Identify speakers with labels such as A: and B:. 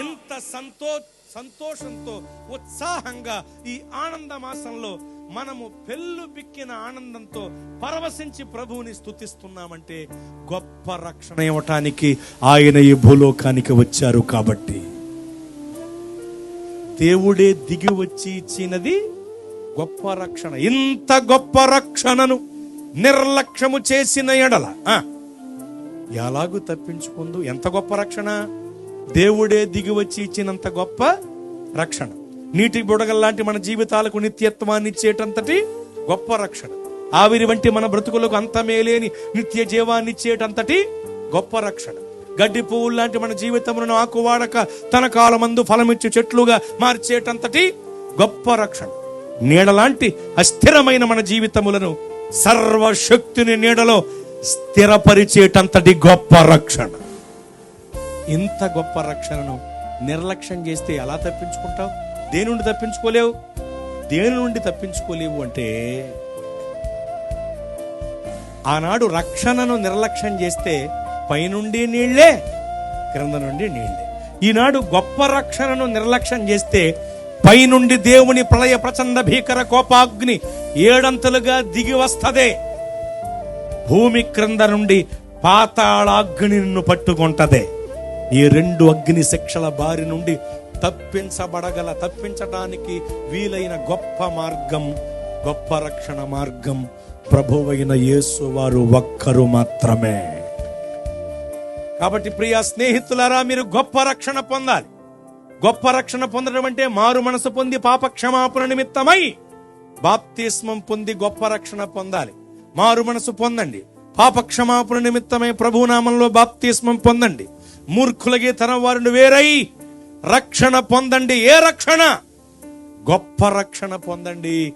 A: ఇంత సంతో సంతోషంతో ఉత్సాహంగా ఈ ఆనంద మాసంలో మనము పెళ్ళు బిక్కిన ఆనందంతో పరవశించి ప్రభువుని స్తుతిస్తున్నామంటే గొప్ప రక్షణ ఇవ్వటానికి ఆయన ఈ భూలోకానికి వచ్చారు కాబట్టి. దేవుడే దిగి వచ్చి ఇచ్చినది గొప్ప రక్షణ. ఇంత గొప్ప రక్షణను నిర్లక్ష్యము చేసిన ఎడల ఆ, ఎలాగూ తప్పించుకుందు. ఎంత గొప్ప రక్షణ? దేవుడే దిగి వచ్చి ఇచ్చినంత గొప్ప రక్షణ. నీటి బుడగల్లాంటి మన జీవితాలకు నిత్యత్వాన్ని ఇచ్చేటంతటి గొప్ప రక్షణ. ఆవిరి వంటి మన బ్రతుకులకు అంతమేలేని నిత్య జీవాన్ని ఇచ్చేటంతటి గొప్ప రక్షణ. గడ్డి పువ్వులు లాంటి మన జీవితములను ఆకువాడక తన కాలమందు ఫలమిచ్చు చెట్లుగా మార్చేటంతటి గొప్ప రక్షణ. నీడలాంటి అస్థిరమైన మన జీవితములను సర్వశక్తిని నీడలో స్థిరపరిచేటంతటి గొప్ప రక్షణ. ఇంత గొప్ప రక్షణను నిర్లక్ష్యం చేస్తే ఎలా తప్పించుకుంటావు? దేని నుండి తప్పించుకోలేవు? దేని నుండి తప్పించుకోలేవు అంటే ఆనాడు రక్షణను నిర్లక్ష్యం చేస్తే పైనుండి నీళ్ళే క్రింద నుండి నీళ్ళే. ఈనాడు గొప్ప రక్షణను నిర్లక్ష్యం చేస్తే పైనుండి దేవుని ప్రళయ ప్రచండ భీకర కోపాగ్ని ఏడంతలుగా దిగి వస్తదే. భూమి క్రింద నుండి పాతాళాగ్ని నిన్ను పట్టుకుంటదే. ఈ రెండు అగ్ని శిక్షల బారి నుండి తప్పించబడగల తప్పించడానికి వీలైన గొప్ప మార్గం గొప్ప రక్షణ మార్గం ప్రభువైన యేసు వారు ఒక్కరు మాత్రమే. కాబట్టి ప్రియ స్నేహితులారా మీరు గొప్ప రక్షణ పొందాలి. గొప్ప రక్షణ పొందడం అంటే మారు మనసు పొంది పాప క్షమాపణ నిమిత్తమై బాప్తిస్మం పొంది గొప్ప రక్షణ పొందాలి. మారు మనసు పొందండి. పాప క్షమాపణ నిమిత్తమై ప్రభునామంలో బాప్తిస్మం పొందండి. మూర్ఖులకి తన వారిని వేరై రక్షణ పొందండి. ఏ రక్షణ? గొప్ప రక్షణ పొందండి.